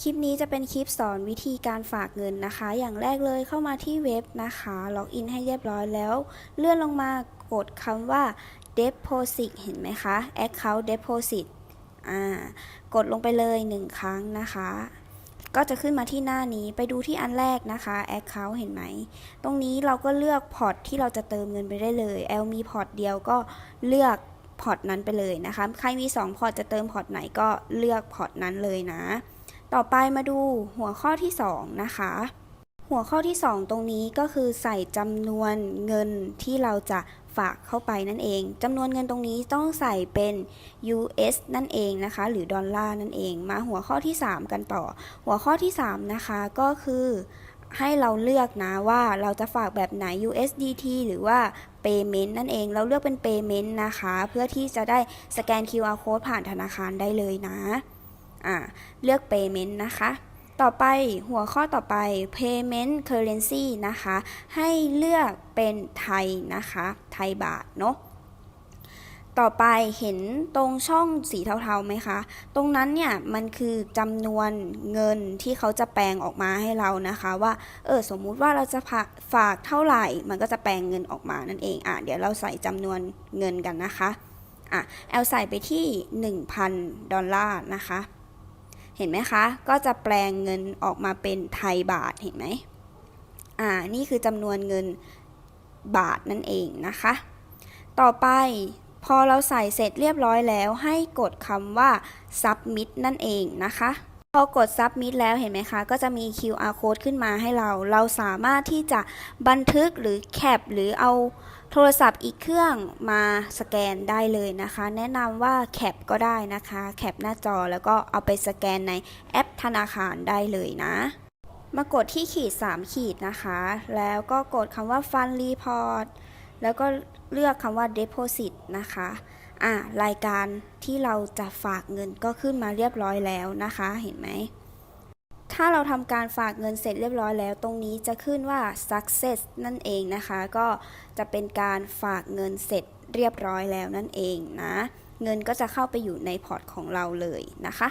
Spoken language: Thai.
คลิปนี้จะเป็นคลิปสอนวิธีการฝากเงินนะคะ อย่างแรกเลยเข้ามาที่เว็บนะคะ ล็อกอินให้เรียบร้อยแล้ว เลื่อนลงมากดคำว่า deposit เห็นไหมคะ account deposit อ่ากดลงไปเลย 1 ครั้งนะคะ ก็จะขึ้นมาที่หน้านี้ไปดูที่อันแรกนะคะ account เห็นไหม ตรงนี้เราก็เลือกพอร์ตที่เราจะเติมเงินไปได้เลย แอลมีพอร์ตเดียวก็เลือกพอร์ตนั้นไปเลยนะคะ ใครมี 2 พอร์ตจะเติมพอร์ตไหนก็เลือกพอร์ตนั้นเลยนะ ต่อไปมาดูหัวข้อที่ 2 นะคะ หัวข้อที่ 2 ตรงนี้ก็คือใส่จำนวนเงินที่เราจะฝากเข้าไปนั่นเองจำนวนเงินตรงนี้ต้องใส่เป็น US นั่นเองนะคะ หรือดอลลาร์นั่นเอง มาหัวข้อที่ 3 กันต่อ หัวข้อที่ 3 นะคะก็คือให้เราเลือกนะว่าเราจะฝากแบบไหน USDT หรือว่า Payment นั่นเอง เราเลือกเป็น Payment นะคะ เพื่อที่จะได้สแกน QR Code ผ่านธนาคารได้เลยนะ อ่าเลือก payment นะคะ ต่อไปหัวข้อต่อไป payment currency นะคะ ให้เลือกเป็นไทยนะคะ ไทยบาทเนาะต่อไปเห็นตรงช่องสีเทาๆไหมคะ ตรงนั้นเนี่ยมันคือจำนวนเงินที่เขาจะแปลงออกมาให้เรานะคะว่า เออสมมุติว่าเราจะฝากฝากเท่าไหร่ มันก็จะแปลงเงินออกมานั่นเอง อะเดี๋ยวเราใส่จำนวนเงินกันนะคะ อะแอลใส่ไปที่ 1,000 ดอลลาร์นะคะ เห็นไหมคะ ก็จะแปลงเงินออกมาเป็นไทยบาทเห็นไหมอ่านี่คือจำนวนเงินบาทนั่นเองนะคะ ต่อไปพอเราใส่เสร็จเรียบร้อยแล้วให้กดคำว่า submit นั่นเองนะคะ พอกด submit แล้วเห็นไหมคะ ก็จะมี QR code ขึ้นมาให้เรา เราสามารถที่จะบันทึกหรือแคปหรือเอา โทรศัพท์อีกเครื่องมาสแกนได้เลยนะคะ แนะนำว่าแคปก็ได้นะคะ แคปหน้าจอแล้วก็เอาไปสแกนในแอปธนาคารได้เลยนะ มากดที่ขีด 3 ขีดนะคะ แล้วก็กดคำว่า Fund Report แล้วก็เลือกคำว่า Deposit นะคะอะรายการที่เราจะฝากเงินก็ขึ้นมาเรียบร้อยแล้วนะคะ เห็นไหม ถ้าเราทำการฝากเงินเสร็จเรียบร้อยแล้ว ตรงนี้จะขึ้นว่า success นั่นเองนะคะ ก็จะเป็นการฝากเงินเสร็จเรียบร้อยแล้วนั่นเองนะ เงินก็จะเข้าไปอยู่ในพอร์ตของเราเลยนะคะ